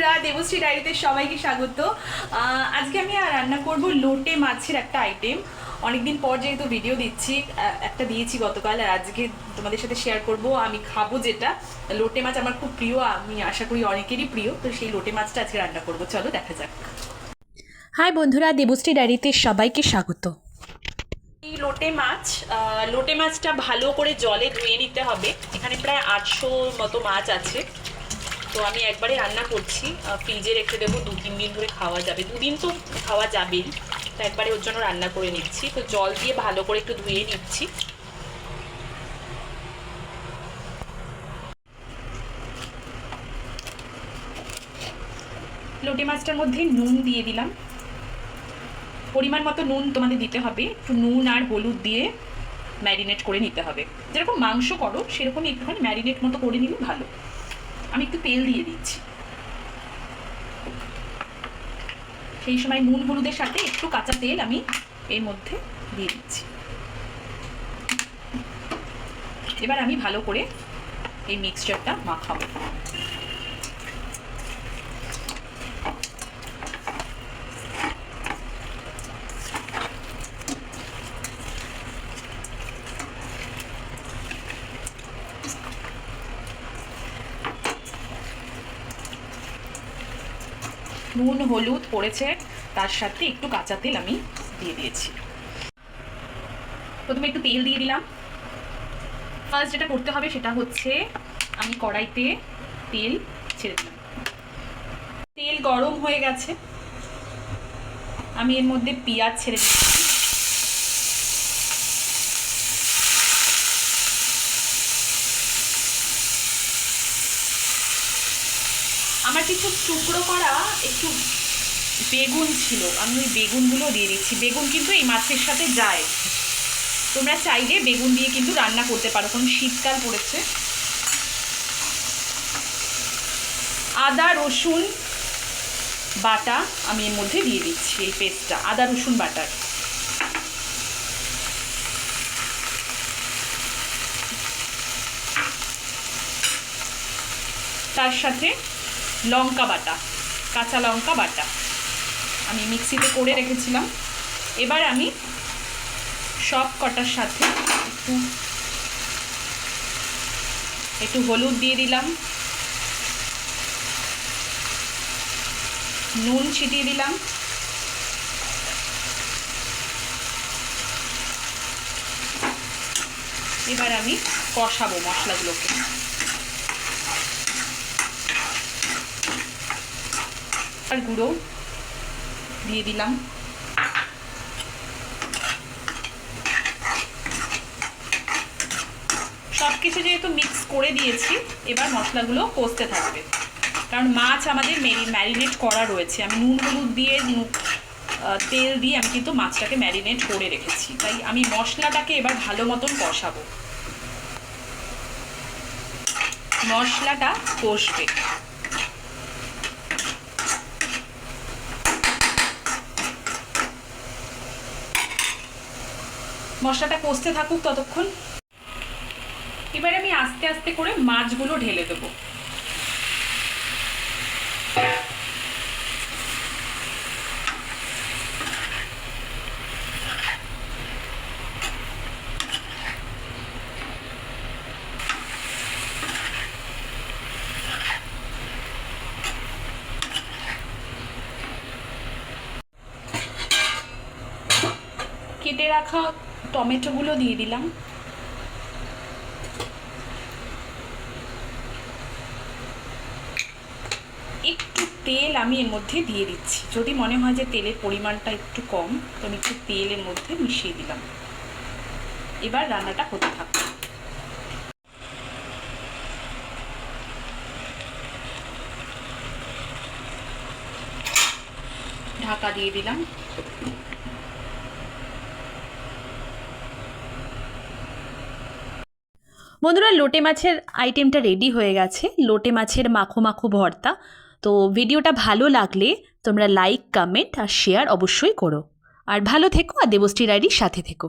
বন্ধুরা দেবশ্রী ডায়েরিতে সবাইকে স্বাগত। আজকে আমি আর রান্না করব লোটে মাছের একটা আইটেম অনেকদিন পর যেহেতু ভিডিও দিচ্ছি একটা দিয়েছি গতকাল আর আজকে তোমাদের সাথে শেয়ার করব। আমি খাব যেটা। লোটে মাছ আমার খুব প্রিয় আমি আশা করি অনেকেরই প্রিয় তো সেই লোটে মাছটা আজকে রান্না করব। চলো দেখা যাক। হাই বন্ধুরা দেবশ্রী ডায়েরিতে সবাইকে স্বাগত। এই লোটে মাছ আহ, লোটে মাছটা ভালো করে জলে ধুয়ে নিতে হবে। এখানে প্রায় আটশো মতো মাছ আছে। তো আমি একবারে রান্না করছি। ফ্রিজে রেখে দেবো, দু তিন দিন ধরে খাওয়া যাবে। দুদিন তো খাওয়া যাবেই, তো একবারে ওর জন্য রান্না করে নিচ্ছি। তো জল দিয়ে ভালো করে একটু ধুয়ে নিচ্ছি। লোটে মাছটার মধ্যে নুন দিয়ে দিলাম। পরিমাণ মতো নুন তোমাদের দিতে হবে। একটু নুন আর হলুদ দিয়ে ম্যারিনেট করে নিতে হবে। যেরকম মাংস করো, সেরকমই একটুখানি ম্যারিনেট মতো করে নিলে ভালো। আমি একটু তেল দিয়ে দিচ্ছি। সেই সময় নুন হলুদের সাথে একটু কাঁচা তেল আমি এর মধ্যে দিয়ে দিচ্ছি। এবার আমি ভালো করে এই মিক্সচারটা মাখাবো। নুন, হলুদ পড়েছে, তার সাথে একটু কাঁচা তেল আমি দিয়ে দিয়েছি। প্রথমে একটু তেল দিয়ে দিলাম। ফার্স্ট যেটা করতে হবে সেটা হচ্ছে আমি কড়াইতে তেল ছেড়ে দিলাম। তেল গরম হয়ে গেছে। আমি এর মধ্যে পেঁয়াজ ছেড়ে দিচ্ছি। আমার কিছু টুকরো করা একটু বেগুন ছিল। আমি ওই বেগুনগুলো দিয়ে দিচ্ছি। বেগুন কিন্তু এই মাছের সাথে যায়। তোমরা চাইলে বেগুন দিয়ে কিন্তু রান্না করতে পারো। কারণ শীতকাল পড়েছে। আদা, রসুন, বাটা আমি এর মধ্যে দিয়ে দিচ্ছি এই পেস্টটা। আদা, রসুন বাটার তার সাথে লঙ্কা বাটা, কাঁচা লঙ্কা বাটা। আমি মিক্সিতে করে রেখেছিলাম। এবার আমি সব কটার সাথে একটু একটু হলুদ দিয়ে দিলাম। নুন ছিটিয়ে দিলাম। এবার আমি কষাবো মশলাগুলোকে। গুঁড়ো দিয়ে দিলাম। সব কিছু যেহেতু মিক্স করে দিয়েছি, এবার মশলাগুলো কষতে থাকবে। কারণ মাছ আমাদের মেরি ম্যারিনেট করা রয়েছে। আমি নুন হলুদ দিয়ে তেল দিয়ে আমি কিন্তু মাছটাকে ম্যারিনেট করে রেখেছি। তাই আমি মশলাটাকে এবার ভালো মতন কষাবো। মশলাটা কষবে। মশলাটা কষতে থাকুক ততক্ষণ। এবারে আমি আস্তে আস্তে করে মাছগুলো ঢেলে দেবো। কেটে রাখা টমেটোগুলো দিয়ে দিলাম। একটু তেল আমি এর মধ্যে দিয়ে দিচ্ছি। যদি মনে হয় যে তেলের পরিমাণটা একটু কম, তো আমি একটু তেলের মধ্যে মিশিয়ে দিলাম। এবার রান্নাটা হতে থাকবে ঢাকা দিয়ে দিলাম। বন্ধুরা লোটে মাছের আইটেমটা রেডি হয়ে গেছে। লোটে মাছের মাখো মাখো ভর্তা। তো ভিডিওটা ভালো লাগলে তোমরা লাইক কমেন্ট আর শেয়ার অবশ্যই করো। আর ভালো থেকো আর দেবশ্রী রায়ের সাথে থেকো।